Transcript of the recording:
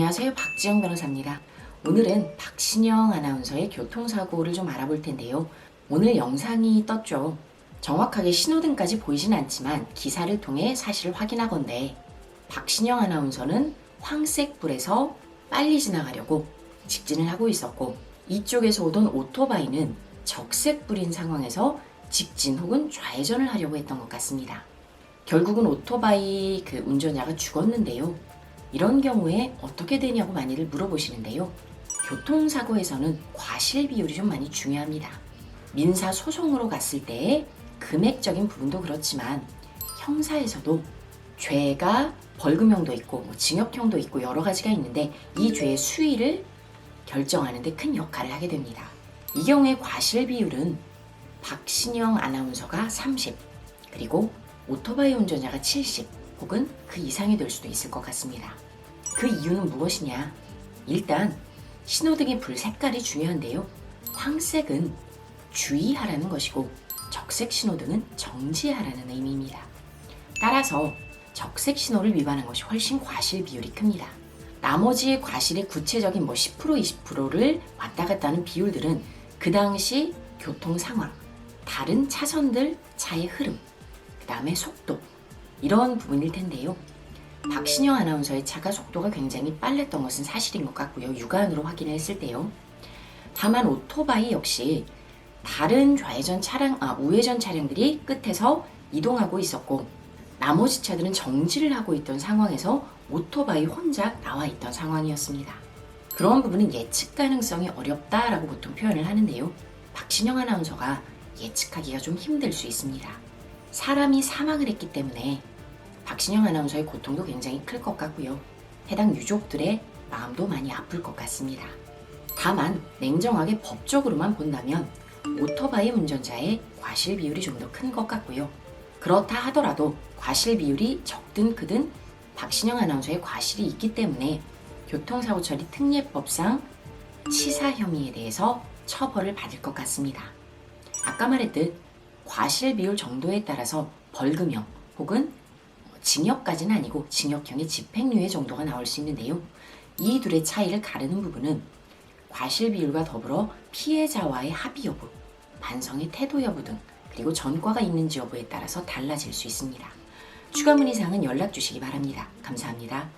안녕하세요. 박지영 변호사입니다. 오늘은 박신영 아나운서의 교통사고를 좀 알아볼 텐데요. 오늘 영상이 떴죠. 정확하게 신호등까지 보이진 않지만 기사를 통해 사실을 확인하건대 박신영 아나운서는 황색 불에서 빨리 지나가려고 직진을 하고 있었고 이쪽에서 오던 오토바이는 적색 불인 상황에서 직진 혹은 좌회전을 하려고 했던 것 같습니다. 결국은 오토바이 그 운전자가 죽었는데요. 이런 경우에 어떻게 되냐고 많이들 물어보시는데요. 교통사고에서는 과실 비율이 좀 많이 중요합니다. 민사 소송으로 갔을 때의 금액적인 부분도 그렇지만 형사에서도 죄가 벌금형도 있고 뭐 징역형도 있고 여러 가지가 있는데 이 죄의 수위를 결정하는 데 큰 역할을 하게 됩니다. 이 경우에 과실 비율은 박신영 아나운서가 30 그리고 오토바이 운전자가 70 혹은 그 이상이 될 수도 있을 것 같습니다. 그 이유는 무엇이냐? 일단 신호등의 불 색깔이 중요한데요. 황색은 주의하라는 것이고 적색 신호등은 정지하라는 의미입니다. 따라서 적색 신호를 위반한 것이 훨씬 과실 비율이 큽니다. 나머지의 과실의 구체적인 뭐 10% 20%를 왔다 갔다 하는 비율들은 그 당시 교통 상황, 다른 차선들 차의 흐름, 그 다음에 속도 이런 부분일 텐데요. 박신영 아나운서의 차가 속도가 굉장히 빨랐던 것은 사실인 것 같고요. 육안으로 확인을 했을 때요. 다만 오토바이 역시 다른 좌회전 차량, 아, 우회전 차량들이 끝에서 이동하고 있었고 나머지 차들은 정지를 하고 있던 상황에서 오토바이 혼자 나와 있던 상황이었습니다. 그런 부분은 예측 가능성이 어렵다라고 보통 표현을 하는데요. 박신영 아나운서가 예측하기가 좀 힘들 수 있습니다. 사람이 사망을 했기 때문에 박신영 아나운서의 고통도 굉장히 클 것 같고요. 해당 유족들의 마음도 많이 아플 것 같습니다. 다만 냉정하게 법적으로만 본다면 오토바이 운전자의 과실 비율이 좀 더 큰 것 같고요. 그렇다 하더라도 과실 비율이 적든 크든 박신영 아나운서의 과실이 있기 때문에 교통사고 처리 특례법상 치사 혐의에 대해서 처벌을 받을 것 같습니다. 아까 말했듯 과실 비율 정도에 따라서 벌금형 혹은 징역까지는 아니고 징역형의 집행유예 정도가 나올 수 있는데요. 이 둘의 차이를 가르는 부분은 과실 비율과 더불어 피해자와의 합의 여부, 반성의 태도 여부 등 그리고 전과가 있는지 여부에 따라서 달라질 수 있습니다. 추가 문의사항은 연락 주시기 바랍니다. 감사합니다.